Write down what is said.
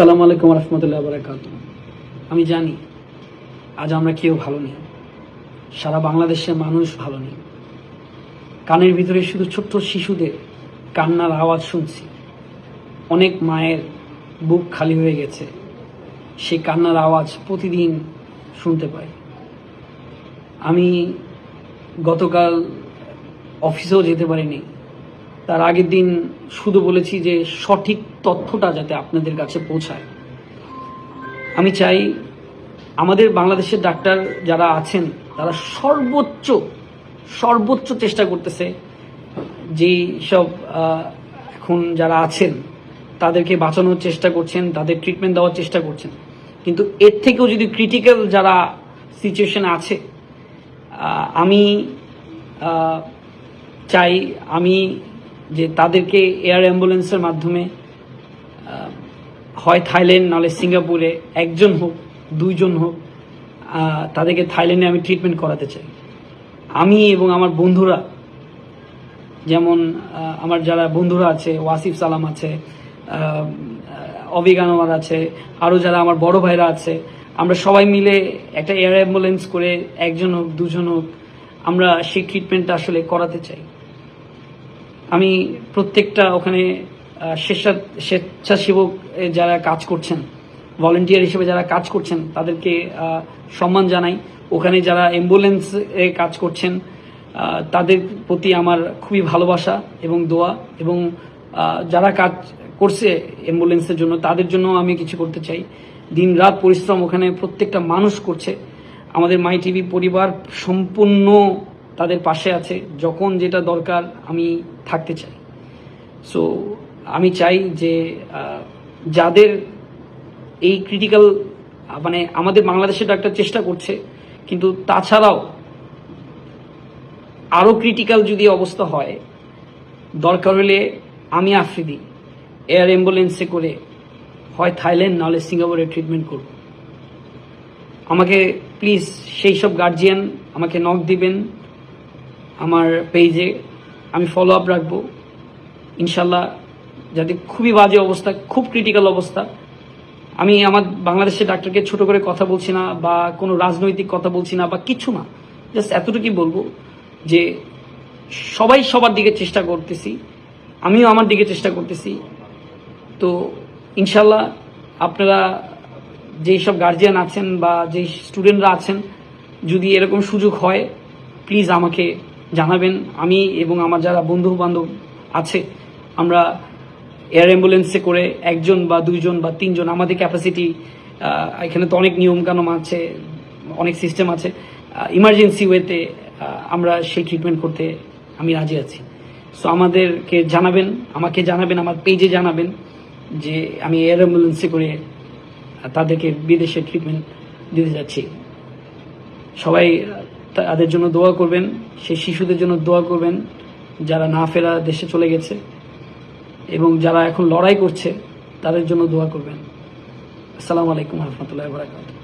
আসসালামু আলাইকুম রহমতুল্লাহ বারাকাত আমি জানি, আজ আমরা কেউ ভালো নেই। সারা বাংলাদেশের মানুষ ভালো নেই। কানের ভিতরে শুধু ছোট্ট শিশুদের কান্নার আওয়াজ শুনছি। অনেক মায়ের বুক খালি হয়ে গেছে। সেই কান্নার আওয়াজ প্রতিদিন শুনতে পাই। আমি গতকাল অফিসেও যেতে পারিনি। তার আগের দিন শুধু বলেছি যে সঠিক তথ্যটা যাতে আপনাদের কাছে পৌঁছায়। আমি চাই আমাদের বাংলাদেশের ডাক্তার যারা আছেন, তারা সর্বোচ্চ সর্বোচ্চ চেষ্টা করতেছে যেই সব এখন যারা আছেন, তাদেরকে বাঁচানোর চেষ্টা করছেন, তাদের ট্রিটমেন্ট দেওয়ার চেষ্টা করছেন। কিন্তু এর থেকেও যদি ক্রিটিক্যাল যারা সিচুয়েশন আছে আমি চাই আমি যে তাদেরকে এয়ার অ্যাম্বুলেন্সের মাধ্যমে হয় থাইল্যান্ড, নাহলে সিঙ্গাপুরে একজন হোক, দুইজন হোক তাদেরকে থাইল্যান্ডে আমি ট্রিটমেন্ট করাতে চাই। আমি এবং আমার বন্ধুরা, যেমন আমার যারা বন্ধুরা আছে, ওয়াসিফ সালাম আছে অভিক আনোয়ার আছে আরও যারা আমার বড় ভাইরা আছে, আমরা সবাই মিলে একটা এয়ার অ্যাম্বুলেন্স করে একজন হোক, দুজন হোক, আমরা সেই ট্রিটমেন্টটা আসলে করাতে চাই। আমি প্রত্যেকটা ওখানে স্বেচ্ছা স্বেচ্ছাসেবক যারা কাজ করছেন ভলেন্টিয়ার হিসেবে যারা কাজ করছেন, তাদেরকে সম্মান জানাই। ওখানে যারা অ্যাম্বুলেন্স কাজ করছেন তাদের প্রতি আমার খুবই ভালোবাসা এবং দোয়া এবং যারা কাজ করছে অ্যাম্বুলেন্সের জন্য, তাদের জন্য আমি কিছু করতে চাই। দিন রাত পরিশ্রম ওখানে প্রত্যেকটা মানুষ করছে। আমাদের মাই টিভি পরিবার সম্পূর্ণ তাদের পাশে আছে, যখন যেটা দরকার আমি থাকতে চাই। সো আমি চাই যে যাদের এই ক্রিটিক্যাল মানে আমাদের বাংলাদেশের ডাক্তার চেষ্টা করছে, কিন্তু তাছাড়াও আরও ক্রিটিক্যাল যদি অবস্থা হয়, দরকার হলে আমি আফ্রিদি এয়ার অ্যাম্বুলেন্সে করে, হয় থাইল্যান্ড, নাহলে সিঙ্গাপুরে ট্রিটমেন্ট করব। আমাকে প্লিজ সেই সব গার্জিয়ান আমাকে নক দিবেন আমার পেজে আমি ফলো আপ রাখব। ইনশাল্লাহ যাতে খুবই বাজে অবস্থা, খুব ক্রিটিক্যাল অবস্থা। আমি আমার বাংলাদেশের ডাক্তারকে ছোট করে কথা বলছি না বা কোনো রাজনৈতিক কথা বলছি না বা কিছু না। জাস্ট এতটুকুই বলব যে সবাই সবার দিকে চেষ্টা করতেছি। আমিও আমার দিকে চেষ্টা করতেছি। তো ইনশাল্লাহ আপনারা যেই সব গার্জিয়ান আছেন বা যেই স্টুডেন্টরা আছেন, যদি এরকম সুযোগ হয় প্লিজ আমাকে জানাবেন। আমি এবং আমার যারা বন্ধু বান্ধব আছে, আমরা এয়ার অ্যাম্বুলেন্সে করে একজন বা দুইজন বা তিনজন, আমাদের ক্যাপাসিটি এখানে তো অনেক নিয়মকানুন আছে, অনেক সিস্টেম আছে। ইমার্জেন্সি ওয়েতে আমরা সেই ট্রিটমেন্ট করতে আমি রাজি আছি। সো আমাদেরকে জানাবেন, আমাকে জানাবেন, আমার পেজে জানাবেন যে আমি এয়ার অ্যাম্বুলেন্সে করে তাদেরকে বিদেশে ট্রিটমেন্ট দিতে যাচ্ছি। সবাই তাদের জন্য দোয়া করবেন, সেই শিশুদের জন্য দোয়া করবেন, যারা না ফেরা দেশে চলে গেছে এবং যারা এখন লড়াই করছে, তাদের জন্য দোয়া করবেন। আসসালামু আলাইকুম রহমতুল্লাহ বারাকাতুহ।